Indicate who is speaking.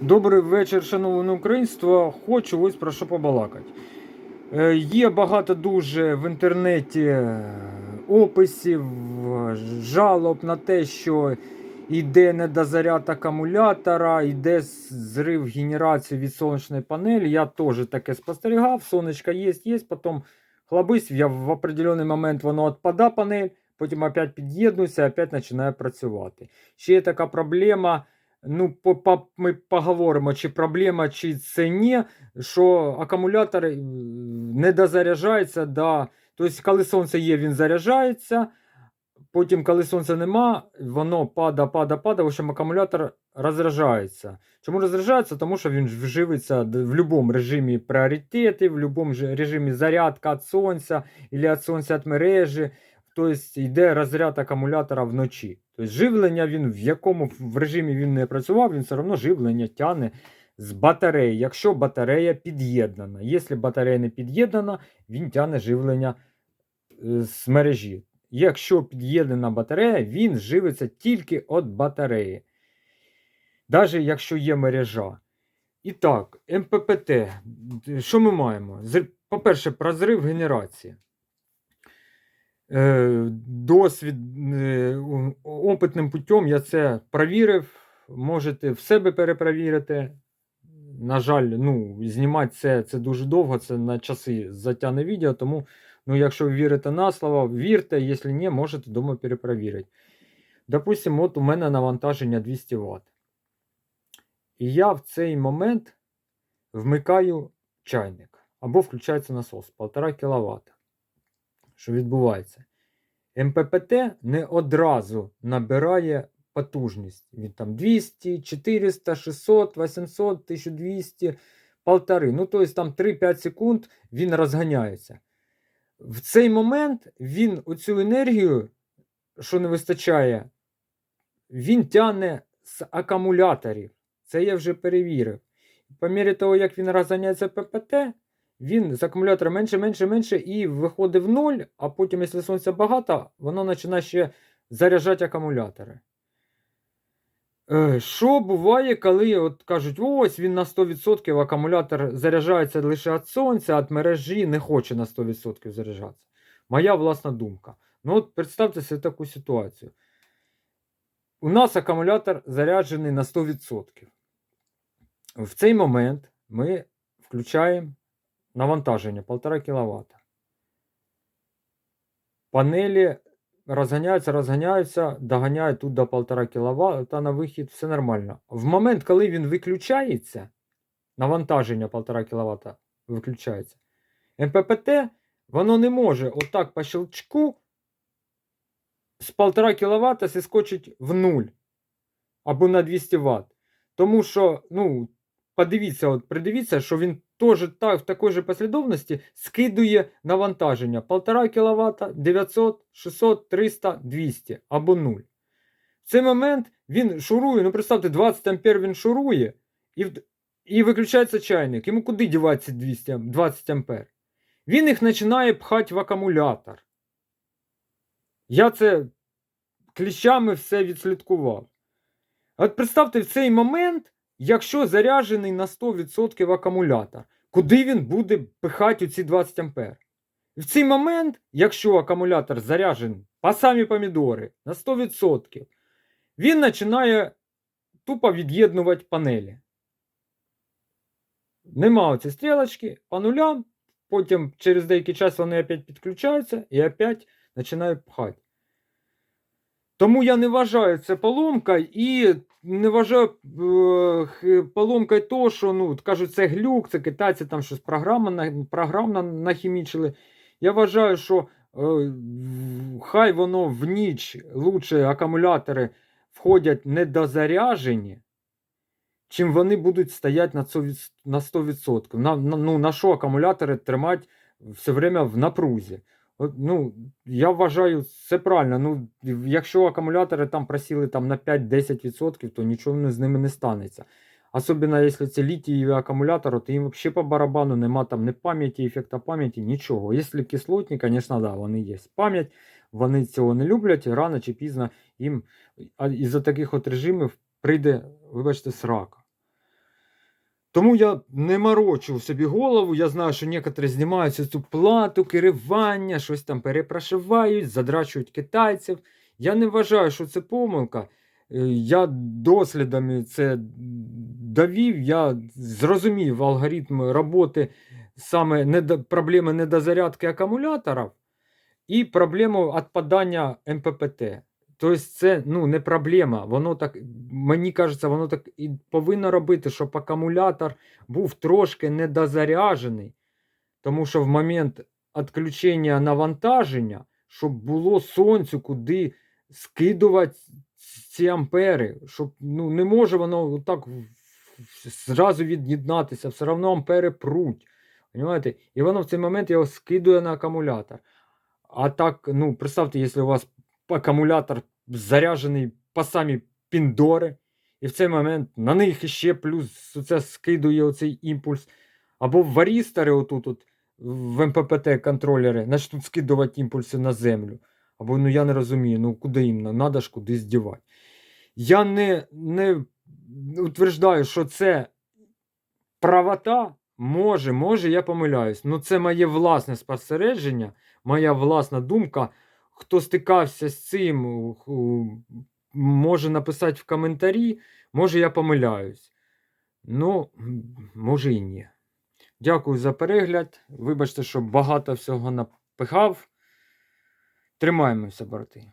Speaker 1: Добрий вечір, шановне українство. Хочу ось про що побалакати. Е, Є багато дуже в інтернеті е, описів, жалоб на те, що йде недозаряд акумулятора, йде зрив генерації від сонячної панелі. Я теж таке спостерігав. Сонечко є, є, потім хлобись, я в определений момент воно відпада панель, потім опять під'єднується, опять починає працювати. Ще є така проблема. Ну, по, по, ми поговоримо, чи проблема, чи це ні, що акумулятор е, не дозаряджається. Да. Тобто, коли сонце є, він заряджається. Потім, коли сонця нема, воно пада, пада, пада. В общем, акумулятор розряджається. Чому розряджається? Тому що він живиться д- в будь-якому режимі пріоритети, в будь-якому режимі зарядка від сонця або від сонця від мережі. Тобто йде розряд акумулятора вночі. Тобто живлення він в якому в режимі він не працював, він все одно живлення тягне з батареї, якщо батарея під'єднана. Якщо батарея не під'єднана, він тягне живлення е, з мережі. Якщо під'єднана батарея, він живиться тільки від батареї. Навіть якщо є мережа. І так, МППТ. Що ми маємо? По-перше, про зрив генерації. Е, Досвід е, опитним путем я це провірив. Можете в себе перепровірити. На жаль, ну, знімати це, це дуже довго, це на часи затягне відео, тому ну, якщо ви вірите на слово, вірте, якщо ні, можете вдома перепровірити. Допустимо, от у мене навантаження 200 Вт. І я в цей момент вмикаю чайник або включається насос 1,5 кВт. Що відбувається? МППТ не одразу набирає потужність. Він там 200, 400, 600, 800, 1200, полтори. Ну, тобто там 3-5 секунд він розганяється. В цей момент він оцю енергію, що не вистачає, він тягне з акумуляторів. Це я вже перевірив. По мірі того, як він розганяється ППТ, він з акумулятора менше, менше, менше і виходить в нуль, а потім, якщо сонця багато, воно починає ще заряджати акумулятори. Е, Що буває, коли от кажуть, ось він на 100% акумулятор заряджається лише від сонця, від мережі не хоче на 100% заряджатися. Моя власна думка. Ну от представте собі таку ситуацію. У нас акумулятор заряджений на 100%. В цей момент ми включаємо навантаження 1,5 кВт. Панелі розганяються, розганяються, доганяють тут до 1,5 кВт на вихід, все нормально. В момент, коли він виключається, навантаження 1,5 кВт виключається, МППТ воно не може отак по щелчку з 1,5 кВт зіскочить в нуль або на 200 Вт. Тому що, ну, подивіться, от придивіться, що він теж так, в такій же послідовності скидує навантаження 1,5 кВт, 900, 600, 300, 200 або 0. В цей момент він шурує, ну представте, 20 ампер він шурує і, і виключається чайник. Йому куди діватися 200, 20 ампер? Він їх починає пхати в акумулятор. Я це кліщами все відслідкував. От представте в цей момент, якщо заряджений на 100% акумулятор, куди він буде пихати ці 20 ампер? В цей момент, якщо акумулятор заряджений по самі помідори на 100%, він починає тупо від'єднувати панелі. Нема оці стрілочки по нулям, потім через деякий час вони опять підключаються і опять починають пхати. Тому я не вважаю це поломкою і не вважаю е, поломкою того, що ну, кажуть, це глюк, це китайці там щось програма, на- програмно нахімічили. Я вважаю, що е, хай воно в ніч лучше акумулятори входять недозаряжені, чим вони будуть стояти на 100%. На 100%. На, на, ну, на що акумулятори тримати все время в напрузі? Ну, я вважаю, це правильно. Ну, якщо акумулятори там просіли там, на 5-10%, то нічого з ними не станеться. Особливо, якщо це літієві акумулятори, то їм взагалі по барабану нема там ні пам'яті, ефекта пам'яті, нічого. Якщо кислотні, звісно, да, вони є. Пам'ять, вони цього не люблять, рано чи пізно їм із-за таких от режимів прийде, вибачте, срака. Тому я не морочу собі голову. Я знаю, що некоторі знімаються цю плату, керування, щось там перепрошивають, задрачують китайців. Я не вважаю, що це помилка. Е, Я дослідами це довів, я зрозумів алгоритм роботи саме проблеми недозарядки акумуляторів і проблему відпадання МППТ. Тобто це ну, не проблема. Воно так, мені кажеться, воно так і повинно робити, щоб акумулятор був трошки недозаряджений. Тому що в момент відключення навантаження, щоб було сонцю, куди скидувати ці ампери, щоб ну, не може воно так зразу від'єднатися, все одно ампери пруть. Понимаєте? І воно в цей момент його скидує на акумулятор. А так, ну, представте, якщо у вас акумулятор заряджений по самі піндори, і в цей момент на них іще плюс це скидує оцей імпульс. Або в варістори, отут от, в МППТ контролери, почнуть скидувати імпульси на землю. Або ну я не розумію, ну куди їм треба ж кудись дівати. Я не, не утверждаю, що це правота. Може, може, я помиляюсь. Ну, це моє власне спостереження, моя власна думка. Хто стикався з цим, може написати в коментарі, може я помиляюсь. Ну, може і ні. Дякую за перегляд. Вибачте, що багато всього напихав. Тримаємося, брати.